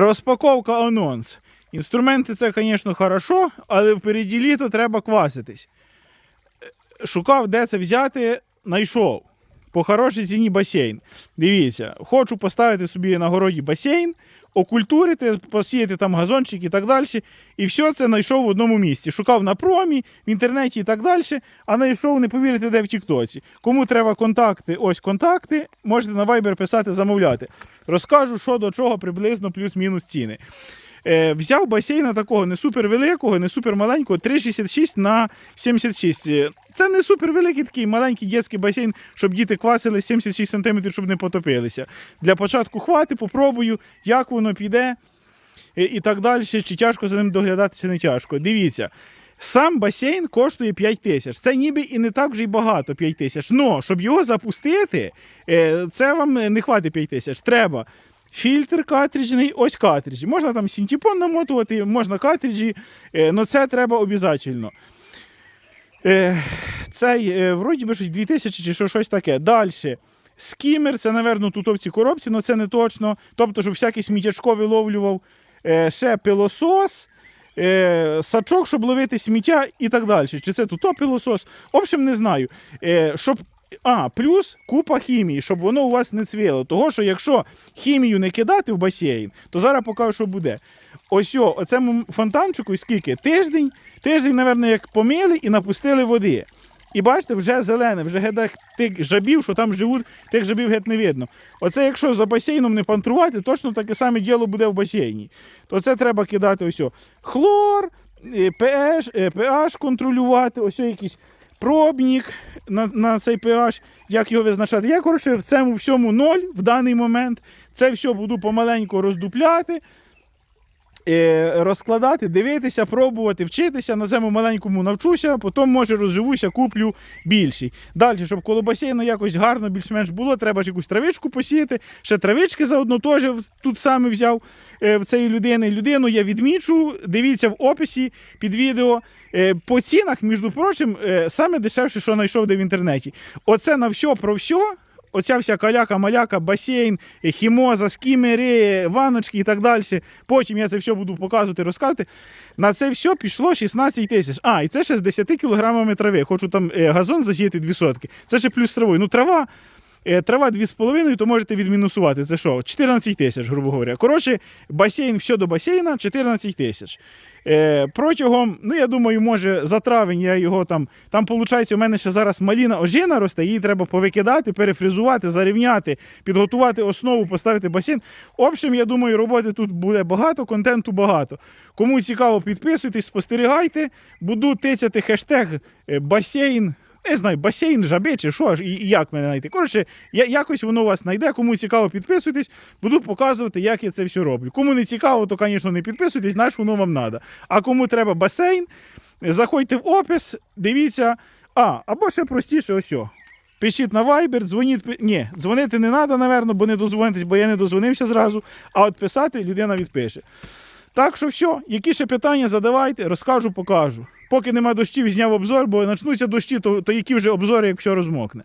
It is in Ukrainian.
Розпаковка анонс. Інструменти це, звісно, хорошо, але впереді літо треба кваситись. Шукав, де це взяти, знайшов. По хорошій ціні басейн. Дивіться, хочу поставити собі на городі басейн, окультурити, посіяти там газончик і так далі. І все це знайшов в одному місці. Шукав на промі, в інтернеті і так далі, а знайшов, не повірите, де в Тіктоці. Кому треба контакти, ось контакти, можете на Viber писати, замовляти. Розкажу, що до чого приблизно плюс-мінус ціни. Е, взяв басейна такого не супер великого, не супер маленького, 3,66 на 76. Е, Це не супер великий такий маленький дитячий басейн, щоб діти квасили 76 см, щоб не потопилися. Для початку хвати, попробую, як воно піде і, і так далі. Чи тяжко за ним доглядати, чи не тяжко. Дивіться. Сам басейн коштує 5 тисяч. Це ніби і не так вже й багато 5 тисяч. Но щоб його запустити, е, це вам не хватить 5 тисяч. Треба фільтр картриджний, ось картридж. Можна там синтепон намотувати, можна картриджі, але це треба обов'язково. Е, Цей, е, вроді би, щось 2000 чи щось таке. Далі. Скімер, це, напевно, тут в цій коробці, але це не точно. Тобто, що всякий сміттячко виловлював. Е, ще пилосос, сачок, щоб ловити сміття і так далі. Чи це тут пилосос? В общем, не знаю. Щоб а, плюс купа хімії, щоб воно у вас не цвіло. Того, що якщо хімію не кидати в басейн, то зараз покажу, що буде. Ось о, оцему фонтанчику скільки? Тиждень, тиждень, напевно, як помили і напустили води. І бачите, вже зелене, вже геть тих жабів, що там живуть, тих жабів геть не видно. Оце якщо за басейном не пантрувати, точно таке саме діло буде в басейні. То це треба кидати ось. о. Хлор, е, pH, е, pH контролювати, ось о якийсь пробник на, на цей pH, як його визначати. Я, коротше, в цьому всьому ноль в даний момент. Це все буду помаленьку роздупляти, розкладати, дивитися, пробувати, вчитися. На цьому маленькому навчуся, потім, може, розживуся, куплю більший. Далі, щоб коло басейну якось гарно, більш-менш було, треба ж якусь травичку посіяти. Ще травички заодно теж тут саме взяв е, в цієї людини. Людину я відмічу, дивіться в описі під відео. Е, По цінах, між прочим, е, саме дешевше, що знайшов де в інтернеті. Оце на все про все. Оця вся каляка-маляка, басейн, хімоза, скімери, ваночки і так далі. Потім я це все буду показувати, розказувати. На це все пішло 16 тисяч. А, і це ще з 10 кілограмами трави. Хочу там е, газон засіяти 2 сотки. Це ще плюс травою. Ну, трава. Е, Трава 2,5, то можете відмінусувати. Це що? 14 тисяч, грубо говоря. Коротше, басейн, все до басейна 14 тисяч. Е, протягом, ну я думаю, може за травень я його там. Там, виходить, у мене ще зараз маліна ожина росте, її треба повикидати, перефризувати, зарівняти, підготувати основу, поставити басейн. В общем, я думаю, роботи тут буде багато, контенту багато. Кому цікаво, підписуйтесь, спостерігайте. Буду тицяти хештег е, басейн. Не знаю, басейн, жаби чи що, і, як мене знайти. Коротше, я, якось воно вас знайде. Кому цікаво, підписуйтесь, буду показувати, як я це все роблю. Кому не цікаво, то, звісно, не підписуйтесь, знаєш, воно вам треба. А кому треба басейн, заходьте в опис, дивіться. А, або ще простіше, ось. о. Пишіть на Viber, дзвоніть. Ні, дзвонити не треба, напевно, бо не дозвонитесь, бо я не дозвонився зразу. А от писати людина відпише. Так що все, які ще питання задавайте, розкажу, покажу. Поки нема дощів, зняв обзор, бо почнуться дощі, то, то які вже обзори, як все розмокне.